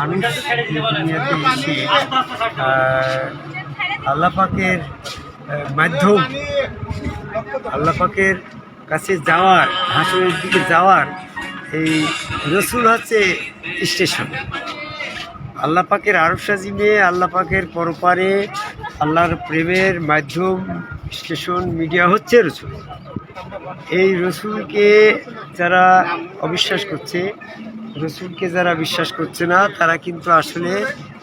মানুষ দুনিয়াতে এসে আহ, আল্লাহ পাকের আহ, মাধ্যম আল্লাপাকের কাছে যাওয়ার হাসনের দিকে যাওয়ার এই রসুল হচ্ছে স্টেশন। আল্লাহ পাকের আরব সাজিমে আল্লাহ পাকের পরপারে আল্লাহর প্রেমের মাধ্যম স্টেশন মিডিয়া হচ্ছে রসুল। এই রসুলকে যারা অবিশ্বাস করছে রসুলকে যারা বিশ্বাস করছে না, তারা কিন্তু আসলে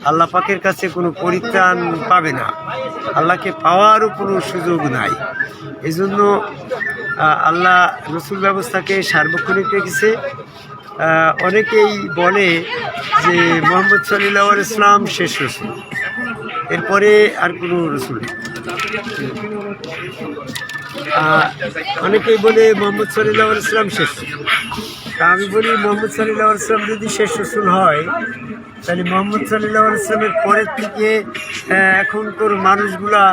আল্লাহ পাকের কাছে কোনো পরিত্রাণ পাবে না। আল্লাহকে পাওয়ারও কোনো সুযোগ নাই। এজন্য আল্লাহ রসুল ব্যবস্থাকে সার্বক্ষণিক রেখেছে। অনেকেই বলে যে মোহাম্মদ সাল্লাহ ইসলাম শেষ রসুল। এরপরে আর কোনো রসুল অনেকেই বলে মোহাম্মদ সাল্লাহ ইসলাম শেষ। তা আমি বলি মোহাম্মদ সাল্লাহ ইসলাম যদি শেষ রসুল হয় তাহলে মোহাম্মদ সাল্লাহ ইসলামের পরের থেকে এখনকার মানুষগুলা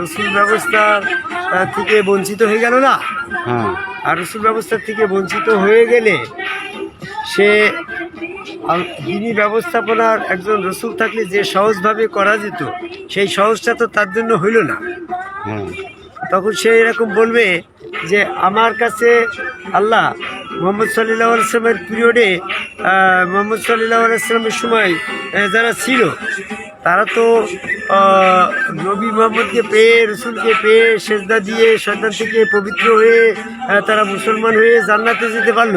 রসুল ব্যবস্থার আহ, থেকে বঞ্চিত হয়ে গেল না? হ্যাঁ। আর রসুল ব্যবস্থার থেকে বঞ্চিত হয়ে গেলে সে দিনী ব্যবস্থাপনার একজন রসুল থাকলে যে সহজভাবে করা যেত সেই সহজটা তো তার জন্য হইল না। তখন সে এরকম বলবে যে আমার কাছে আল্লাহ মোহাম্মদ সাল্লাহ আসলামের পিরিয়ডে মোহাম্মদ সাল্লাহ আসলামের সময় যারা ছিল তারা তো নবী মোহাম্মদকে পেয়ে রসুলকে পেয়ে সেজদা দিয়ে সন্তান থেকে পবিত্র হয়ে তারা মুসলমান হয়ে জান্নাতে যেতে পারল।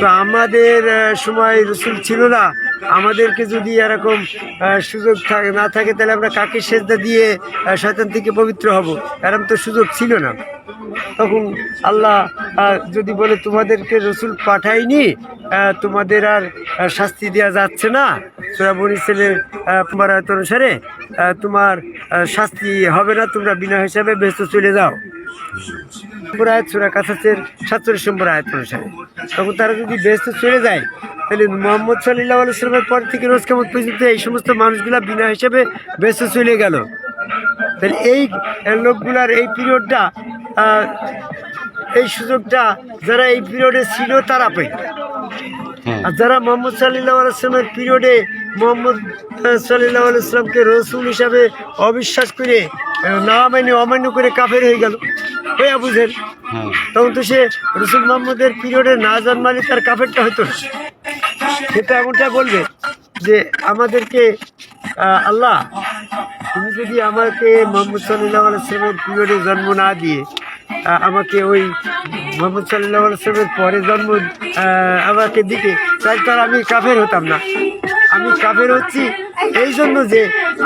তো আমাদের সময় রসুল ছিল না। আমাদেরকে যদি এরকম সুযোগ না থাকে, তাহলে আমরা কাকে সেজদা দিয়ে শয়তান থেকে পবিত্র হব? এরকম তো সুযোগ ছিল না। তখন আল্লাহ যদি বলে, তোমাদেরকে রসুল পাঠায়নি তোমাদের আর শাস্তি দেওয়া যাচ্ছে না। তোরা বনি ছেলের তোমার আয়ত অনুসারে তোমার শাস্তি হবে না। তোমরা বিনা হিসাবে ব্যস্ত চলে যাও। আয়াত সুরা কাছাচের সাতচল্লিশ নম্বর আয়াত অনুসারে। তখন তারা যদি ব্যস্ত চলে যায় তাহলে মোহাম্মদ সাল্লাহ আলাইসলামের পর থেকে রোজ কেমন পর্যন্ত এই সমস্ত মানুষগুলা বিনা হিসাবে ব্যস্ত চলে গেল। তাহলে এই লোকগুলার এই পিরিয়ডটা এই সুযোগটা যারা এই পিরিয়ডে ছিল তারা পেল হ্যাঁ। আর যারা মোহাম্মদ সাল্লাহ আলাইসলামের পিরিয়ডে মোহাম্মদ সাল্লাহ আলাইসলামকে রসুল হিসাবে অবিশ্বাস করে না মানে অমান্য করে কাফের হয়ে গেল। হইয়া বুঝেন। হ্যাঁ। তখন তো সে রসুল মোহাম্মদের পিরিয়ডে না জন্মালে তার কাফেরটা হতো না। সেটা এমনটা বলবে যে আমাদেরকে আল্লাহ তুমি যদি আমাকে মোহাম্মদ সাল্লাহ আলাইসলামের পিরিয়ডে জন্ম না দিয়ে আমাকে ওই মোহাম্মদ সাল্লাহ আলাইসলামের পরে জন্ম আমাকে দিতে তাই তো আর আমি কাফের হতাম না। আমি কাফের হচ্ছি এই জন্য যে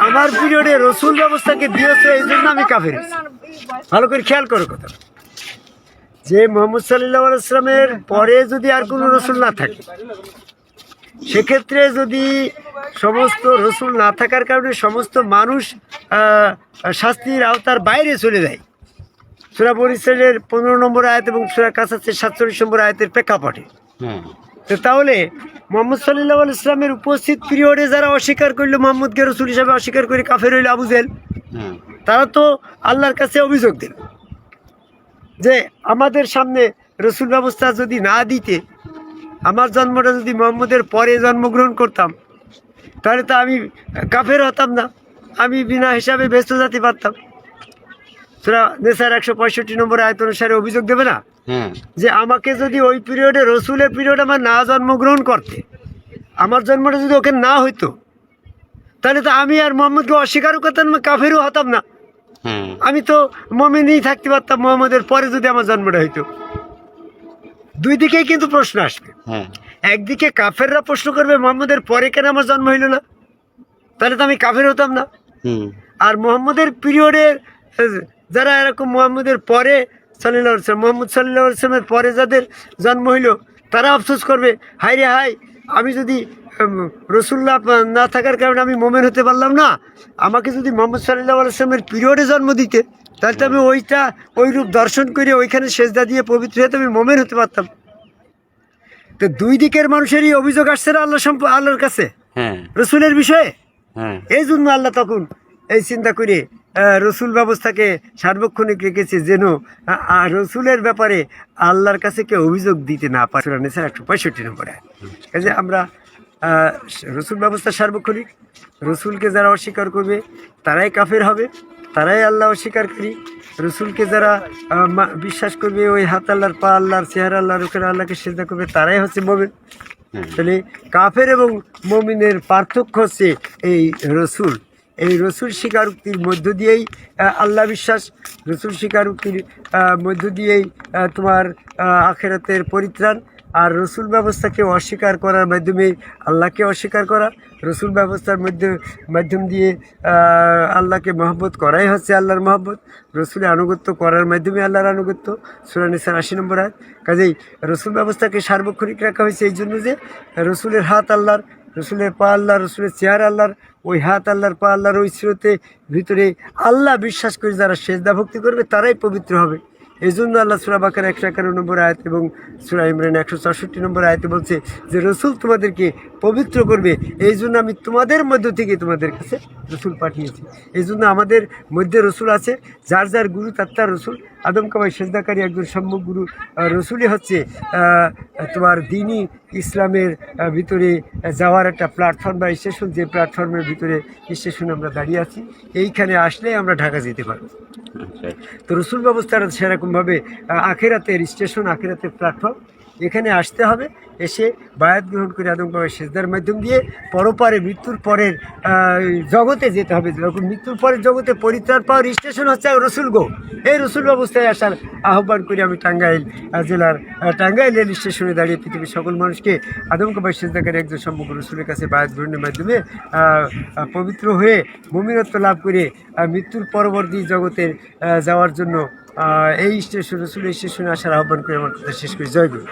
আমার পিরিয়ডে রসুল ব্যবস্থাকে দিয়েছে এই জন্য আমি কাফের হচ্ছি। ভালো করে খেয়াল করো কথা যে মোহাম্মদ সাল্লাহ আলাইসলামের পরে যদি আর কোনো রসুল না থাকে সেক্ষেত্রে যদি সমস্ত রসুল না থাকার কারণে সমস্ত মানুষ শাস্তির আওতার বাইরে চলে যায়। সুরা বরিশালের পনেরো নম্বর আয়াত এবং সুরা কাছাচ্ছে সাতচল্লিশ নম্বর আয়াতের প্রেক্ষাপটে। তো তাহলে মোহাম্মদ সাল্লাহ ইসলামের উপস্থিত পিরিয়ডে যারা অস্বীকার করল মোহাম্মদকে রসুল হিসাবে অস্বীকার করে কাফের হইল আবু জেল হ্যাঁ তারা তো আল্লাহর কাছে অভিযোগ দিল যে আমাদের সামনে রসুল ব্যবস্থা যদি না দিতে আমার জন্মটা যদি মোহাম্মদের পরে জন্মগ্রহণ করতাম তাহলে তো আমি কাফের হতাম না আমি বিনা হিসাবে ব্যস্ত যেতে পারতাম। তোরা নেশার একশো পঁয়ষট্টি নম্বর আয়ত অনুসারে অভিযোগ দেবে না? হ্যাঁ। যে আমাকে যদি ওই পিরিয়ডে রসুলের পিরিয়ড আমার না জন্মগ্রহণ করতে আমার জন্মটা যদি ওকে না হইতো তাহলে তো আমি আর মোহাম্মদকে অস্বীকারও করতাম না, কাফেরও হতাম না। আমি তো মমিনই থাকতে পারতাম মোহাম্মদের পরে যদি আমার জন্মটা হইতো। দুই দিকেই কিন্তু প্রশ্ন আসবে। হ্যাঁ একদিকে কাফেররা প্রশ্ন করবে মোহাম্মদের পরে কেন আমার জন্ম হইল না? তাহলে তো আমি কাফের হতাম না। আর মোহাম্মদের পিরিয়ডের যারা এরকম মোহাম্মদের পরে সাল্লাহ আসলাম মোহাম্মদ সাল্লাহ আসলামের পরে যাদের জন্ম হইল তারা আফসোস করবে হাই রে হাই আমি যদি রসুল্লাহ না থাকার কারণে আমি মোমেন হতে পারলাম না। আমাকে যদি মোহাম্মদ সাল্লাহ আসলামের পিরিয়ডে জন্ম দিতে তাহলে তো আমি ওইটা ওই রূপ দর্শন করে ওইখানে সেজদা দিয়ে পবিত্র হতে আমি মোমেন হতে পারতাম। তো দুই দিকের মানুষেরই অভিযোগ আসছে না আল্লাহ সম্প আল্লাহর কাছে। হ্যাঁ। রসুলের বিষয়ে? হ্যাঁ। এই জন্য আল্লাহ তখন এই চিন্তা করে রসুল ব্যবস্থাকে সার্বক্ষণিক রেখেছে যেন রসুলের ব্যাপারে আল্লাহর কাছে কেউ অভিযোগ দিতে না পারে। একশো পঁয়ষট্টি নম্বরে। কাজে আমরা রসুল ব্যবস্থা সার্বক্ষণিক। রসুলকে যারা অস্বীকার করবে তারাই কাফের হবে তারাই আল্লাহ অস্বীকারী রসুলকে যারা বিশ্বাস করবে ওই হাত আল্লাহর পা আল্লাহর চেহারা আল্লাহর ওখানে আল্লাহকে সেজদা করবে তারাই হচ্ছে মোমেন। তাহলে কাফের এবং মমিনের পার্থক্য হচ্ছে এই রসুল। এই রসুল স্বীকারোক্তির মধ্য দিয়েই আল্লাহ বিশ্বাস রসুল স্বীকারোক্তির মধ্য দিয়েই তোমার আখেরাতের পরিত্রাণ আর রসুল ব্যবস্থাকে অস্বীকার করার মাধ্যমে আল্লাহকে অস্বীকার করা। রসুল ব্যবস্থার মধ্যে, মাধ্যম দিয়ে আল্লাহকে মহব্বত করাই হচ্ছে আল্লাহর মহব্বত। রসুলের আনুগত্য করার মাধ্যমে আল্লাহর আনুগত্য। সুরানিসার আশি নম্বর আয় কাজেই রসুল ব্যবস্থাকে সার্বক্ষণিক রাখা হয়েছে এই জন্য যে রসুলের হাত আল্লাহর রসুলের পা আল্লাহ রসুলের চেহারা আল্লাহর, ওই হাত আল্লাহর, পা আল্লাহর, ওই স্রোতে ভিতরে আল্লাহ বিশ্বাস করে যারা শেষদা ভক্তি করবে, তারাই পবিত্র হবে। এই জন্য আল্লাহ সুরা বাকার একশো একান্ন নম্বর আয়াত এবং সুরা ইমরান একশো চৌষট্টি নম্বর আয়াতে বলছে যে রসুল তোমাদেরকে পবিত্র করবে। এই জন্য আমি তোমাদের মধ্য থেকে তোমাদের কাছে রসুল পাঠিয়েছি। এই জন্য আমাদের মধ্যে রসুল আছে যার যার গুরু তার তার রসুল। আদম কামাই সেজদাকারী একজন সম্মুখ গুরু রসুলই হচ্ছে তোমার দিনই ইসলামের ভিতরে যাওয়ার একটা প্ল্যাটফর্ম বা স্টেশন যে প্ল্যাটফর্মের ভিতরে স্টেশন আমরা দাঁড়িয়ে আছি। এইখানে আসলে আমরা ঢাকা যেতে পারব। আচ্ছা তো রসুল ব্যবস্থার সেরকমভাবে আহ, আখেরাতের স্টেশন আখেরাতের প্ল্যাটফর্ম এখানে আসতে হবে। এসে বায়াত গ্রহণ করে আদমভাবে সেজদার মাধ্যম দিয়ে পরপারে মৃত্যুর পরের জগতে যেতে হবে। যখন মৃত্যুর পরের জগতে পরিত্রাণ পাওয়ার স্টেশন হচ্ছে রসুল গো। এই রসুল ব্যবস্থায় আসার আহ্বান করে আমি টাঙ্গাইল জেলার টাঙ্গাইল রেল স্টেশনে দাঁড়িয়ে পৃথিবীর সকল মানুষকে আদমকাবাই সেজদাকারী একজন সম্পর্ক রসুলের কাছে বায়াত গ্রহণের মাধ্যমে পবিত্র হয়ে মমিনত্ব লাভ করে মৃত্যুর পরবর্তী জগতের আহ, যাওয়ার জন্য এই স্টেশনে চলে এই স্টেশনে আসার আহ্বান করে আমার কথা শেষ করি। জয় গুরু।